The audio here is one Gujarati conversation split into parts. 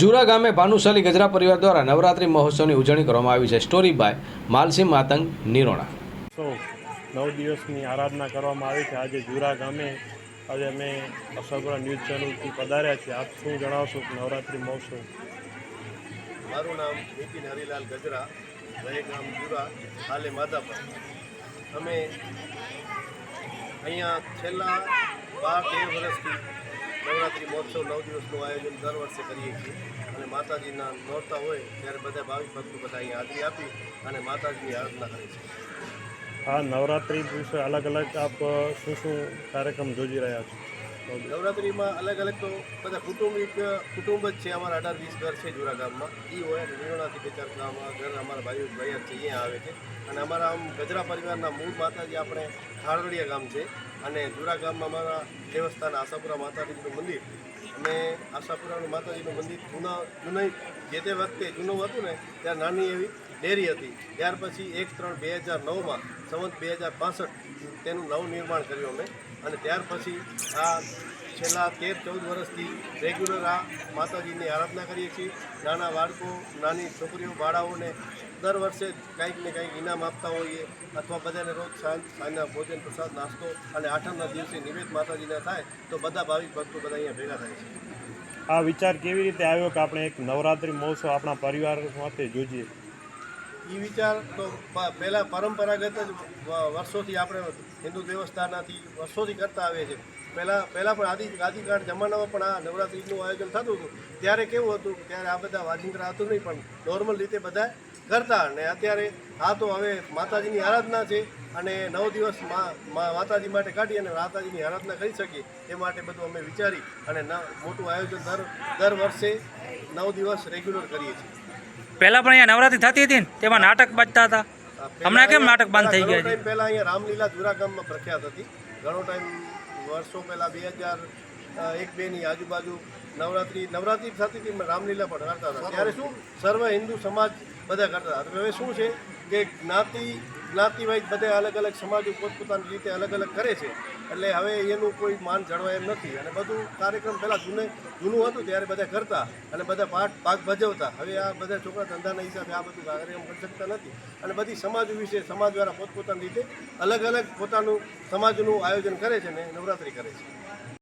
જુરા ગામે ભાનુશાલી ગજરા પરિવાર દ્વારા નવરાત્રિ મહોત્સવની ઉજવણી કરવામાં આવી છે. Story by Malsi Matang Nirona. નવ દિવસની આરાધના કરવામાં આવી છે. આજે જુરા ગામે આજે અમે અસરપુરા ન્યૂઝ ચેનલથી પધાર્યા છીએ. આપ શું જણાવશો કે નવરાત્રિ મહોત્સવ? મારું નામ નીતિન હરિલાલ ગજરા રહે ગામ જુરા હાલે માધાપર. અમે અહીંયા છેલ્લા બાર તેર વર્ષથી નવરાત્રિ મહોત્સવ નવ દિવસનું આયોજન દર વર્ષે કરીએ છીએ. અને માતાજીના નોરતા હોય ત્યારે બધા ભાવિક ભક્તો બધા અહીં હાજરી આપી અને માતાજીની આરાધના કરે છે. આ નવરાત્રિ દિવસે અલગ અલગ આપ શું શું કાર્યક્રમ જોજી રહ્યા છો? નવરાત્રિમાં અલગ અલગ તો બધા કુટુંબિક કુટુંબ જ છે અમારા અઢાર વીસ ઘર છે જુરા ગામમાં. એ હોય અને નિર્ણાથી બે ચાર ઘર અમારા ભાઈઓ ભાઈ છે અહીંયા આવે છે. અને અમારા આમ ગજરા પરિવારના મૂળ માતાજી આપણે ખારવડિયા ગામ છે. અને જુરા ગામમાં અમારા દેવસ્થાન આશાપુરા માતાજીનું મંદિર અને આશાપુરાનું માતાજીનું મંદિર જૂના જૂના જે તે વખતે જૂનું હતું ને, ત્યાં નાની એવી ડેરી હતી. ત્યાર પછી એક ત્રણ બે હજાર નવમાં સંવત બે હજાર પાસઠ તેનું નવું નિર્માણ કર્યું અમે. અને ત્યાર પછી આ છેલ્લા તેર ચૌદ વર્ષથી રેગ્યુલર આ માતાજીની આરાધના કરીએ છીએ. નાના બાળકો, નાની છોકરીઓ, બાળાઓને દર વર્ષે કંઈક ને કંઈક ઇનામ આપતા હોઈએ અથવા બધાને રોજ સાંજ, સાંજના ભોજન, પ્રસાદ, નાસ્તો અને આઠમના દિવસે નિવેદ માતાજીના થાય તો બધા ભાવિક ભક્તો બધા અહીંયા ભેગા થાય છે. આ વિચાર કેવી રીતે આવ્યો કે આપણે એક નવરાત્રિ મહોત્સવ આપણા પરિવાર માટે જોજીએ? એ વિચાર તો પહેલાં પરંપરાગત જ વર્ષોથી આપણે હિન્દુ દેવસ્થાનાથી વર્ષોથી કરતા આવીએ છીએ. પહેલાં પહેલાં પણ આદિ, આદિકાળ જમાનામાં પણ આ નવરાત્રિનું આયોજન થતું હતું. ત્યારે કેવું હતું ત્યારે આ બધા વાજિંદ્રા હતું નહીં પણ નોર્મલ રીતે બધા કરતા અને અત્યારે આ તો હવે માતાજીની આરાધના છે અને નવ દિવસ માતાજી માટે કાઢી અને માતાજીની આરાધના કરી શકીએ એ માટે બધું અમે વિચારી અને મોટું આયોજન દર દર વર્ષે નવ દિવસ રેગ્યુલર કરીએ છીએ. પહેલા પણ અહીંયા નવરાત્રી થતી હતી ને તેમાં નાટક બાજતા હતા. હમણાં કેમ નાટક બંધ થઈ ગયા છે? ટાઈમ અહીંયા રામલીલા જુરા ગામમાં પ્રખ્યાત હતી. ઘણો ટાઈમ વર્ષો પહેલા બે હજાર એક બે ની આજુબાજુ નવરાત્રી નવરાત્રી થતી હતી રામલીલા પણ કરતા હતા. ત્યારે શું? સર્વ હિન્દુ સમાજ બધા કરતા હતા. હવે શું છે? કે જ્ઞાતિ જ્ઞાતિ વાઇઝ બધા અલગ અલગ સમાજો પોતપોતાની રીતે અલગ અલગ કરે છે. એટલે હવે એનું કોઈ માન જળવાય એમ નથી. અને બધું કાર્યક્રમ પહેલાં જૂને, જૂનું હતું ત્યારે બધા કરતા અને બધા પાઠ ભાગ ભજવતા. હવે આ બધા છોકરા ધંધાના હિસાબે આ બધું કાર્યક્રમ કરી શકતા નથી. અને બધી સમાજ વિશે, સમાજ દ્વારા પોતપોતાની રીતે અલગ અલગ પોતાનું, સમાજનું આયોજન કરે છે ને નવરાત્રિ કરે છે.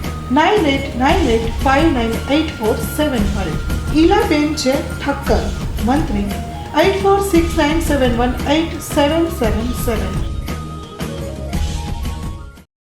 nine eight nine eight five nine eight four seven five Ilaben છે ઠક્કર, મંત્રી eight four six nine seven one eight seven seven seven